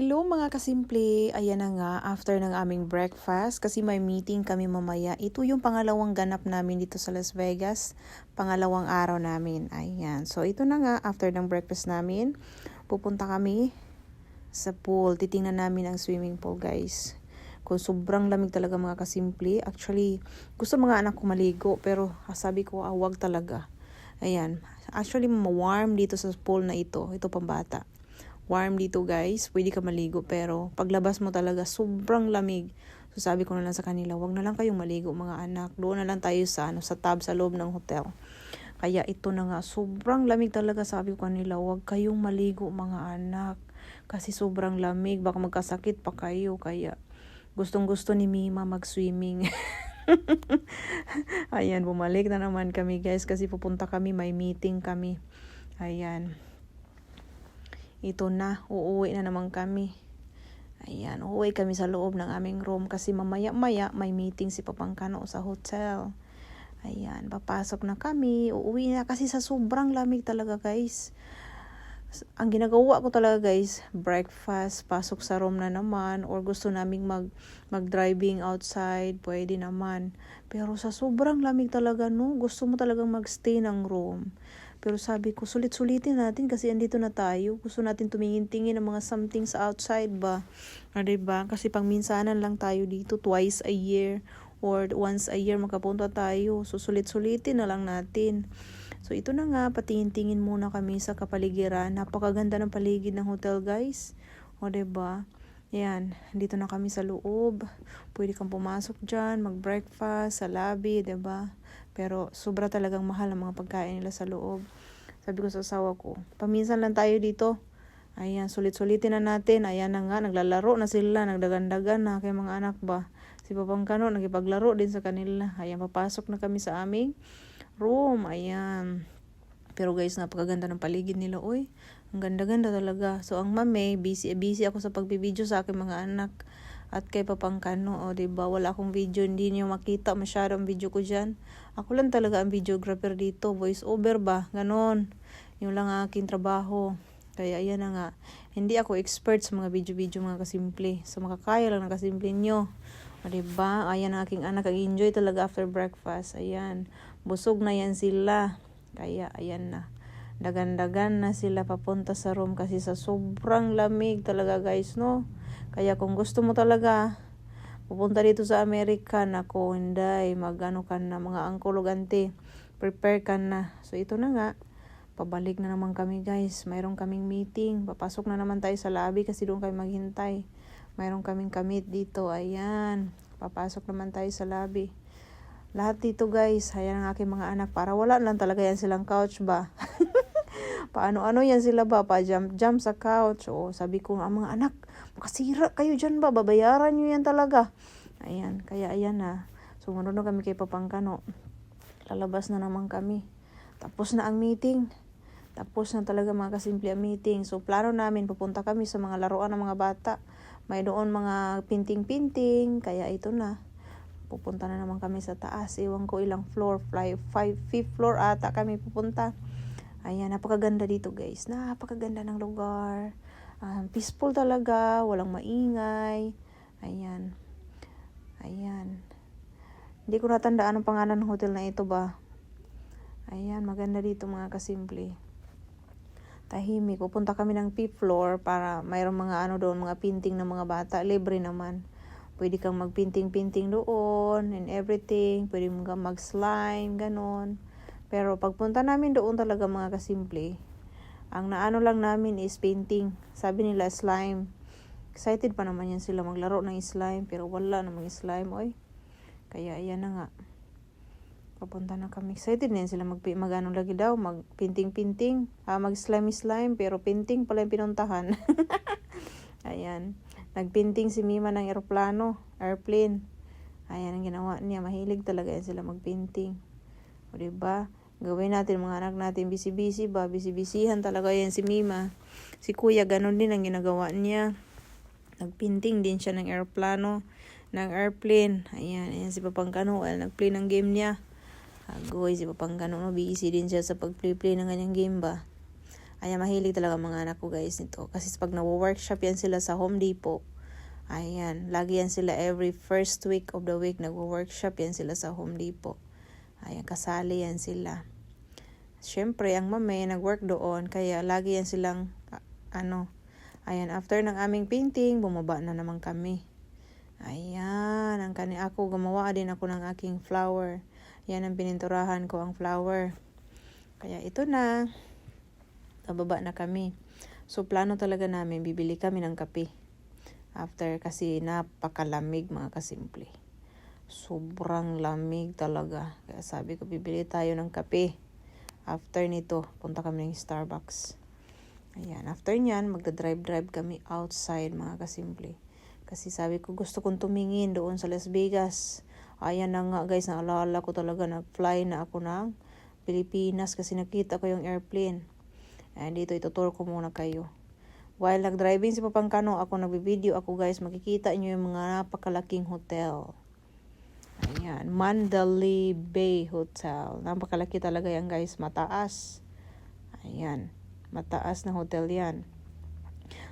Hello mga kasimple, ayan na nga after ng aming breakfast kasi may meeting kami mamaya. Ito yung pangalawang ganap namin dito sa Las Vegas, pangalawang araw namin. Ayan, so ito na nga after ng breakfast namin, pupunta kami sa pool. Titingnan namin ang swimming pool guys. Kung sobrang lamig talaga mga kasimple. Actually, gusto mga anak ko maligo pero sabi ko ah, wag talaga. Ayan, actually warm dito sa pool na ito, ito pambata warm dito guys. Pwede ka maligo pero paglabas mo talaga sobrang lamig. So sabi ko na lang sa kanila, wag na lang kayong maligo mga anak. Doon na lang tayo sa ano sa tub sa loob ng hotel. Kaya ito na nga, sobrang lamig talaga sabi ko kanila, wag kayong maligo mga anak. Kasi sobrang lamig, baka magkasakit pa kayo. Kaya gustong gusto ni Mima mag-swimming. Ayan, bumalik na naman kami guys kasi pupunta kami, may meeting kami. Ayan ito na, uuwi na naman kami. Ayan, uuwi kami sa loob ng aming room kasi mamaya-maya may meeting si Papangkano sa hotel. Ayan, papasok na kami, uuwi na kasi sa sobrang lamig talaga guys. Ang ginagawa ko talaga guys, breakfast, pasok sa room na naman, or gusto naming mag, mag-driving outside, pwede naman. Pero sa sobrang lamig talaga no, gusto mo talagang magstay ng room. Pero sabi ko, sulit-sulitin natin kasi andito na tayo. Gusto natin tumingin-tingin ng mga something sa outside ba? O, diba? Kasi pang minsanan lang tayo dito, twice a year or once a year makapunta tayo. So, sulit-sulitin na lang natin. So, ito na nga, patingin-tingin muna kami sa kapaligiran. Napakaganda ng paligid ng hotel, guys. O, diba? Yan, dito na kami sa loob. Pwede kang pumasok dyan, mag-breakfast sa lobby, ba diba? Pero sobra talagang mahal ang mga pagkain nila sa loob. Sabi ko sa asawa ko, paminsan lang tayo dito. Ayan, sulit-sulitin na natin. Ayan na nga, naglalaro na sila, nagdagandagan na kay mga anak ba. Si Papang Kano, nagipaglaro din sa kanila. Ayan, papasok na kami sa aming room. Ayan. Pero guys, napakaganda ng paligid nila. Uy, ang ganda-ganda talaga. So, ang mame, busy, busy ako sa pagbibideo sa aking mga anak at kay Papangkano, o oh, diba, wala akong video, hindi niyo makita masyado ang video ko dyan. Ako lang talaga ang videographer dito, voice over ba, ganon. Yung lang aking trabaho. Kaya ayan na nga, hindi ako expert sa mga video-video mga kasimple. So makakaya lang ng kasimple nyo. O diba, ayan ang aking anak, enjoy talaga after breakfast. Ayan, busog na yan sila. Kaya ayan na dagan-dagan na sila papunta sa room kasi sa sobrang lamig talaga guys no kaya kung gusto mo talaga, pupunta dito sa Amerika, nako, hindi, magano ka na, mga o auntie, prepare ka na. So, ito na nga, pabalik na naman kami guys. Mayroon kaming meeting. Papasok na naman tayo sa lobby kasi doon kayo maghintay. Mayroon kaming kamit dito. Ayan. Papasok naman tayo sa lobby. Lahat dito guys, ayan ang aking mga anak. Para wala lang talaga yan silang couch ba. Paano-ano yan sila ba? Pa-jump-jump sa couch. O sabi ko ang mga anak, makasira kayo dyan ba? Babayaran nyo yan talaga. Ayan, kaya ayan na. Sumunod na kami kay Papangkano. Lalabas na naman kami. Tapos na ang meeting. Tapos na talaga mga kasimple ang meeting. So plano namin, pupunta kami sa mga laruan ng mga bata. May doon mga pinting-pinting. Kaya ito na. Pupunta na naman kami sa taas. Iwan ko ilang floor. Fly, five, fifth floor ata kami pupunta. Ayan, napakaganda dito guys. Napakaganda ng lugar. Um, peaceful talaga, walang maingay. Ayan. Ayan. Hindi ko natandaan ang pangalan ng hotel na ito ba. Ayan, maganda dito mga kasimple. Tahimik. Pupunta kami ng fifth floor para mayroong mga ano doon, mga painting ng mga bata. Libre naman. Pwede kang magpinting-pinting doon and everything. Pwede kang mag-slime, ganon. Pero pagpunta namin doon talaga mga kasimple, ang naano lang namin is painting. Sabi nila slime. Excited pa naman yan sila maglaro ng slime pero wala namang slime oy. Kaya ayan na nga. Papunta na kami. Excited na yan sila mag, mag ano lagi daw, mag painting painting. Ah, mag slime slime pero painting pala yung pinuntahan. ayan. Nagpinting si Mima ng eroplano, airplane. Ayan ang ginawa niya. Mahilig talaga yan sila magpinting. O diba? Gawin natin mga anak natin busy-busy ba? Busy-busyhan talaga yan si Mima. Si Kuya ganun din ang ginagawa niya. Nagpinting din siya ng aeroplano, ng airplane. Ayan, ayan si Papangkano. Well, nagplay ng game niya. Agoy, si Papangkano, no? busy din siya sa pag-play-play ng kanyang game ba? Ayan, mahilig talaga mga anak ko guys nito. Kasi pag nawo-workshop yan sila sa Home Depot, ayan, lagi yan sila every first week of the week nagwo-workshop yan sila sa Home Depot. Ayan, kasali yan sila. Siyempre, ang mame nag-work doon, kaya lagi yan silang, a- ano, ayan, after ng aming painting, bumaba na naman kami. Ayan, ang kani ako, gumawa din ako ng aking flower. Yan ang pininturahan ko, ang flower. Kaya ito na, nababa na kami. So, plano talaga namin, bibili kami ng kape. After, kasi napakalamig mga kasimple. Sobrang lamig talaga. Kaya sabi ko, bibili tayo ng kape. After nito, punta kami ng Starbucks. Ayan, after nyan, magda-drive-drive kami outside mga kasimple. Kasi sabi ko, gusto kong tumingin doon sa Las Vegas. Ayan na nga guys, naalala ko talaga, nag-fly na ako ng Pilipinas kasi nakita ko yung airplane. Ayan, dito ituturo ko muna kayo. While nag-driving si Papangkano, ako nagbi-video ako guys, makikita nyo yung mga napakalaking hotel. Ayan, Mandalay Bay Hotel. Napakalaki talaga yan guys, mataas. Ayan, mataas na hotel yan.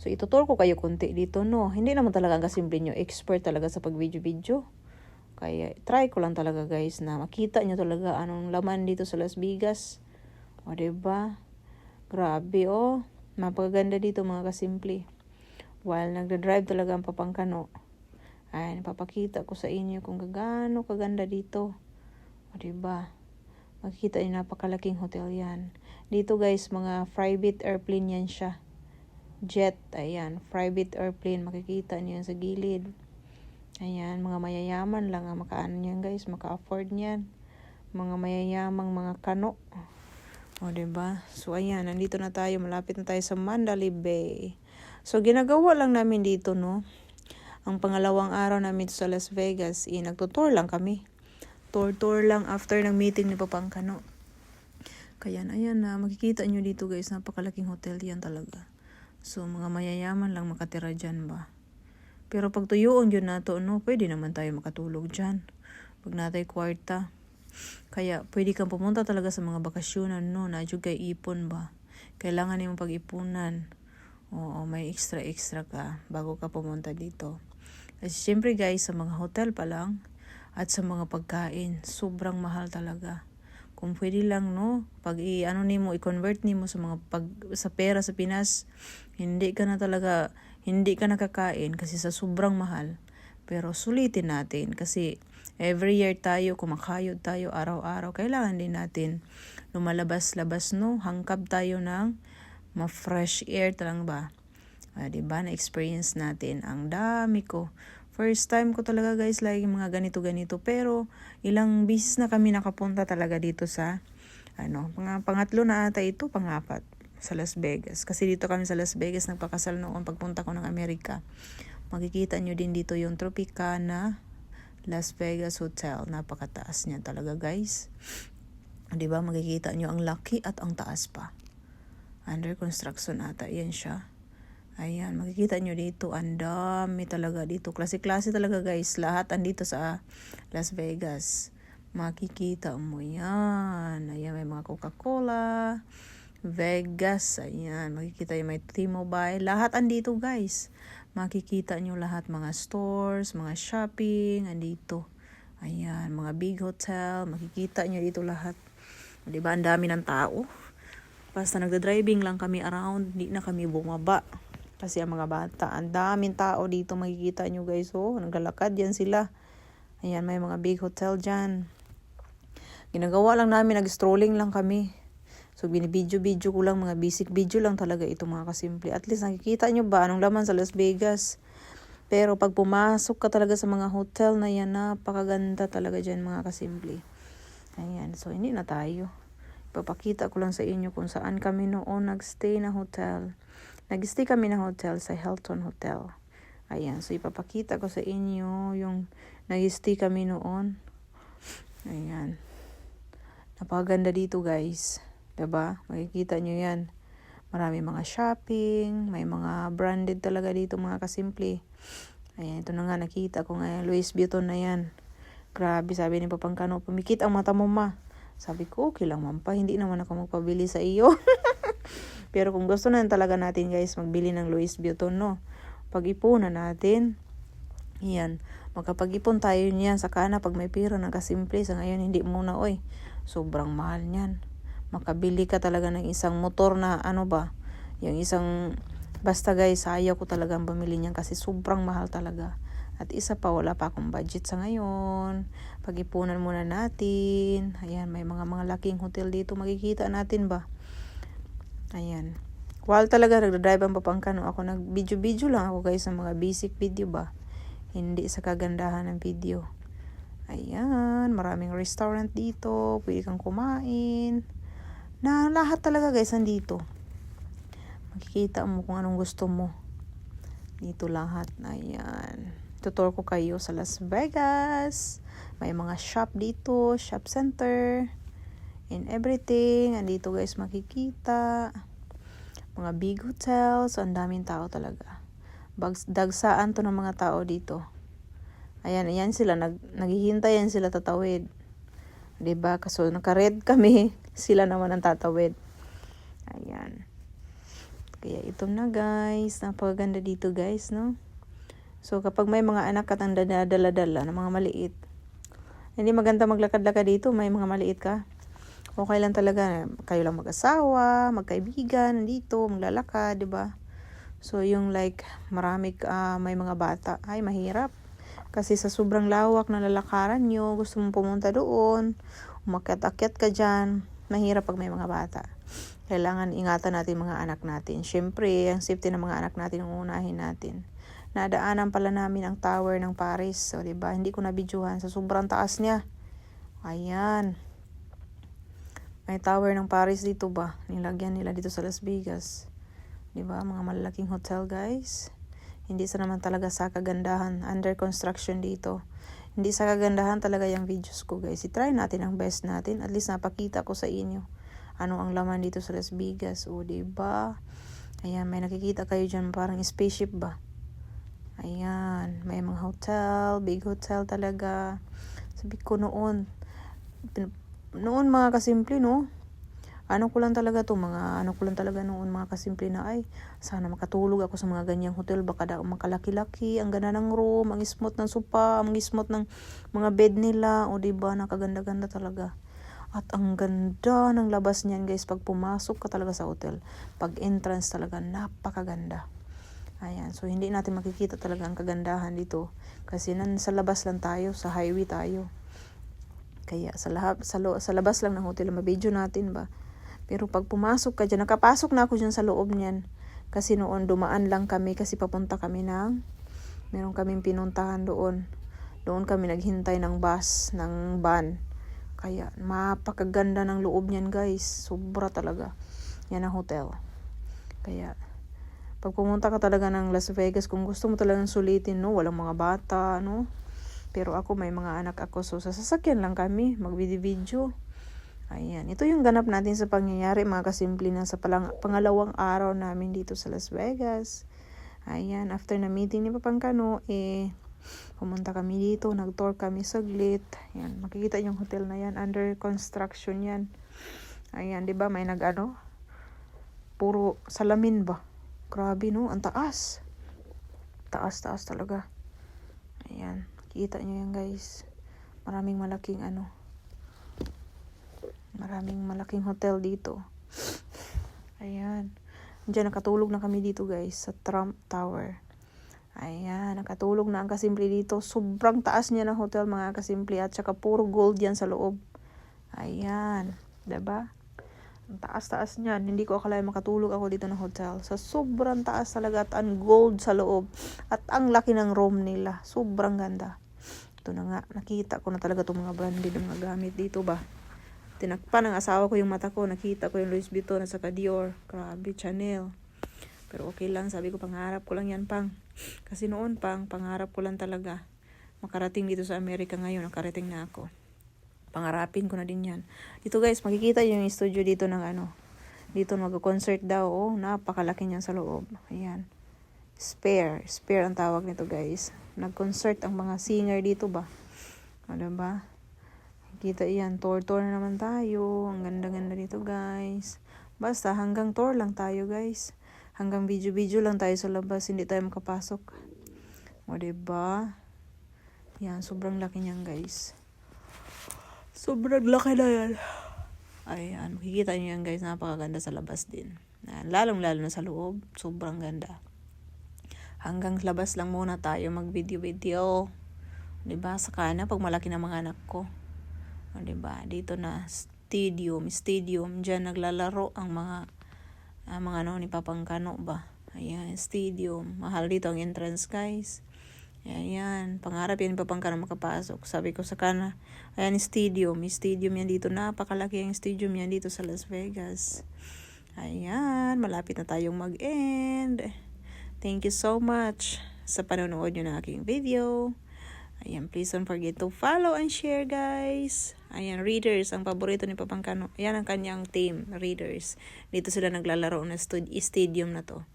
So, ituturo ko kayo konti dito, no? Hindi naman talaga ang kasimple nyo, expert talaga sa pag-video-video. Kaya, try ko lang talaga guys na makita nyo talaga anong laman dito sa Las Vegas. O, ba diba? Grabe, oh. Napakaganda dito mga kasimple. While nagda-drive talaga ang papangkano, ay, napapakita ko sa inyo kung gaano kaganda dito. O, diba? Makikita niyo napakalaking hotel yan. Dito guys, mga private airplane yan siya. Jet, ayan. Private airplane, makikita niyo yan sa gilid. Ayan, mga mayayaman lang ang makaano niyan guys, maka-afford niyan. Mga mayayamang mga kano. O, diba? So, ayan, nandito na tayo. Malapit na tayo sa Mandalay Bay. So, ginagawa lang namin dito, no? Ang pangalawang araw namin sa Las Vegas, eh, nagtutour lang kami. Tour-tour lang after ng meeting ni Papangkano. Kaya, ayan na, makikita nyo dito guys, napakalaking hotel yan talaga. So, mga mayayaman lang makatira dyan ba? Pero pag tuyuon yun nato, no, pwede naman tayo makatulog dyan. Pag natay kwarta. Kaya, pwede kang pumunta talaga sa mga bakasyonan, no, na kay ipon ba? Kailangan yung pag-ipunan. Oo, may extra-extra ka bago ka pumunta dito. Kasi syempre guys, sa mga hotel pa lang at sa mga pagkain, sobrang mahal talaga. Kung pwede lang, no, pag i ano nimo i-convert nimo sa mga pag sa pera sa Pinas, hindi ka na talaga hindi ka nakakain kasi sa sobrang mahal. Pero sulitin natin kasi every year tayo kumakayod tayo araw-araw. Kailangan din natin lumalabas-labas no, hangkab tayo ng ma-fresh air talang ba. Ah, 'di ba na experience natin ang dami ko. First time ko talaga guys like mga ganito-ganito pero ilang bisis na kami nakapunta talaga dito sa ano, pang pangatlo na ata ito, pangapat sa Las Vegas. Kasi dito kami sa Las Vegas nagpakasal noon pagpunta ko ng Amerika. Makikita nyo din dito yung Tropicana Las Vegas Hotel. Napakataas niya talaga guys. 'Di ba makikita nyo ang laki at ang taas pa. Under construction ata yan siya. Ayan, makikita nyo dito, ang dami talaga dito. Klase-klase talaga guys, lahat andito sa Las Vegas. Makikita mo yan. Ayan, may mga Coca-Cola, Vegas, ayan, makikita yung may T-Mobile. Lahat andito guys. Makikita nyo lahat, mga stores, mga shopping, andito. Ayan, mga big hotel, makikita nyo dito lahat. Di ba, ang dami ng tao. Basta nagda-driving lang kami around, di na kami bumaba. Kasi ang mga bata, ang daming tao dito makikita nyo guys. Oh, naglalakad yan sila. Ayan, may mga big hotel dyan. Ginagawa lang namin, nag-strolling lang kami. So, binibidyo-video ko lang, mga basic video lang talaga ito mga kasimple. At least nakikita nyo ba anong laman sa Las Vegas. Pero pag pumasok ka talaga sa mga hotel na yan, napakaganda talaga dyan mga kasimple. Ayan, so hindi na tayo. Ipapakita ko lang sa inyo kung saan kami noon nagstay na hotel. Nag-stay kami na hotel sa Hilton Hotel. Ayan, so ipapakita ko sa inyo yung nag-stay kami noon. Ayan. Napakaganda dito guys. 'Di ba? Makikita nyo yan. Marami mga shopping, may mga branded talaga dito mga kasimple. Ayan, ito na nga nakita ko ngayon. Louis Vuitton na yan. Grabe, sabi ni Papangkano, pumikit ang mata mo ma. Sabi ko, okay lang pa, hindi naman ako magpabili sa iyo. Pero kung gusto na talaga natin guys, magbili ng Louis Vuitton, no? Pag-ipunan natin. Yan. Magkapag-ipon tayo niyan. Saka na pag may pera, nakasimple. Sa ngayon, hindi muna, oy. Sobrang mahal niyan. Makabili ka talaga ng isang motor na, ano ba? Yung isang, basta guys, ayaw ko talagang bumili niyan kasi sobrang mahal talaga. At isa pa, wala pa akong budget sa ngayon. Pag-ipunan muna natin. Ayan, may mga mga laking hotel dito. Makikita natin ba? Ayan. While talaga nagdadrive ang papangkano ako, nag-video-video lang ako guys ng mga basic video ba? Hindi sa kagandahan ng video. Ayan, maraming restaurant dito. Pwede kang kumain. Na lahat talaga guys nandito. Makikita mo kung anong gusto mo. Dito lahat. Ayan. Tutor ko kayo sa Las Vegas. May mga shop dito, shop center. And everything. Andito guys makikita. Mga big hotels. Ang daming tao talaga. Bags, dagsaan to ng mga tao dito. Ayan, ayan sila. Nag, naghihintay yan sila tatawid. ba Kaso naka-red kami. Sila naman ang tatawid. Ayan. Kaya ito na guys. Napakaganda dito guys, no? So kapag may mga anak ka tang dala-dala ng mga maliit, hindi maganda maglakad-lakad dito, may mga maliit ka. Okay lang talaga, kayo lang mag-asawa, magkaibigan, dito, maglalakad, di ba? So yung like, marami, uh, may mga bata, ay mahirap. Kasi sa sobrang lawak na lalakaran nyo, gusto mong pumunta doon, umakyat-akyat ka dyan, mahirap pag may mga bata. Kailangan ingatan natin mga anak natin. Siyempre, ang safety ng mga anak natin ang unahin natin nadaanan pala namin ang tower ng Paris. So, di ba? Hindi ko nabidyohan sa sobrang taas niya. Ayan. May tower ng Paris dito ba? Nilagyan nila dito sa Las Vegas. Di ba? Mga malalaking hotel, guys. Hindi sa naman talaga sa kagandahan. Under construction dito. Hindi sa kagandahan talaga yung videos ko, guys. I-try natin ang best natin. At least napakita ko sa inyo ano ang laman dito sa Las Vegas. O, di ba? Ayan, may nakikita kayo dyan parang spaceship ba? Ayan, may mga hotel, big hotel talaga. Sabi ko noon, noon mga kasimple, no? Ano ko lang talaga to, mga ano ko lang talaga noon mga kasimple na ay, sana makatulog ako sa mga ganyang hotel, baka da, makalaki-laki, ang ganda ng room, ang smooth ng sopa, ang smooth ng mga bed nila, o diba, nakaganda-ganda talaga. At ang ganda ng labas niyan guys, pag pumasok ka talaga sa hotel, pag entrance talaga, napakaganda. Ayan, so hindi natin makikita talaga ang kagandahan dito kasi nan sa labas lang tayo, sa highway tayo. Kaya sa lahab, sa, lo, sa labas lang ng hotel, mabidyo natin ba. Pero pag pumasok ka dyan, nakapasok na ako dyan sa loob niyan. Kasi noon dumaan lang kami kasi papunta kami ng meron kaming pinuntahan doon. Doon kami naghintay ng bus, ng van. Kaya mapakaganda ng loob niyan guys. Sobra talaga. Yan ang hotel. Kaya pag pumunta ka talaga ng Las Vegas, kung gusto mo talagang sulitin, no, walang mga bata, no. Pero ako, may mga anak ako, so sa sasakyan lang kami, mag-video. Ayan, ito yung ganap natin sa pangyayari, mga kasimple na sa palang, pangalawang araw namin dito sa Las Vegas. Ayan, after na meeting ni Papangkano, eh, pumunta kami dito, nag-tour kami saglit. Ayan, makikita yung hotel na yan, under construction yan. Ayan, di ba may nag-ano? Puro salamin ba? Grabe no, ang taas. Taas, taas talaga. Kita nyo yan guys. Maraming malaking ano. Maraming malaking hotel dito. Ayan. Diyan nakatulog na kami dito guys sa Trump Tower. Ayan, nakatulog na ang kasimple dito. Sobrang taas niya ng hotel mga kasimple at saka puro gold yan sa loob. Ayan, 'di ba? Ang taas-taas niyan. Hindi ko akala makatulog ako dito ng hotel. Sa sobrang taas talaga at ang gold sa loob. At ang laki ng room nila. Sobrang ganda. Ito na nga. Nakita ko na talaga itong mga branded ng mga gamit dito ba. Tinakpan ng asawa ko yung mata ko. Nakita ko yung Louis Vuitton at saka Dior. Grabe, Chanel. Pero okay lang. Sabi ko, pangarap ko lang yan, pang. Kasi noon, pang, pangarap ko lang talaga. Makarating dito sa Amerika ngayon. Nakarating na ako pangarapin ko na din yan. Dito guys, makikita yung studio dito ng ano. Dito mag-concert daw. Oh, napakalaki niyan sa loob. Ayan. Spare. Spare ang tawag nito guys. Nag-concert ang mga singer dito ba? Ano ba? Kita iyan. Tour-tour na naman tayo. Ang ganda-ganda dito guys. Basta hanggang tour lang tayo guys. Hanggang video-video lang tayo sa labas. Hindi tayo makapasok. O diba? Yan, sobrang laki niyan guys. Sobrang laki na yan. Ayan, makikita niyo yan guys. Napakaganda sa labas din. Lalong-lalo na sa loob. Sobrang ganda. Hanggang labas lang muna tayo mag-video-video. 'Di ba? Saka na pag malaki na mga anak ko. O, 'di ba? Dito na stadium, stadium diyan naglalaro ang mga ang mga ano ni Papangkano ba. Ayan, stadium. Mahal dito ang entrance, guys. Ayan, pangarap yan ni Papangkano makapasok. Sabi ko sa kana, ayan, stadium. Stadium yan dito. Napakalaki ang stadium yan dito sa Las Vegas. Ayan, malapit na tayong mag-end. Thank you so much sa panonood nyo ng aking video. Ayan, please don't forget to follow and share, guys. Ayan, readers, ang paborito ni Papangkano. Ayan ang kanyang team, readers. Dito sila naglalaro na stadium na to.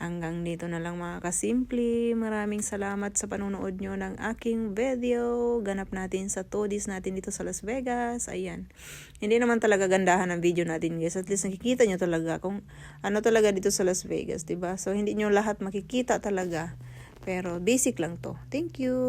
Hanggang dito na lang mga kasimple. Maraming salamat sa panonood nyo ng aking video. Ganap natin sa Todis natin dito sa Las Vegas. Ayan. Hindi naman talaga gandahan ang video natin guys. At least nakikita nyo talaga kung ano talaga dito sa Las Vegas. ba So hindi nyo lahat makikita talaga. Pero basic lang to. Thank you.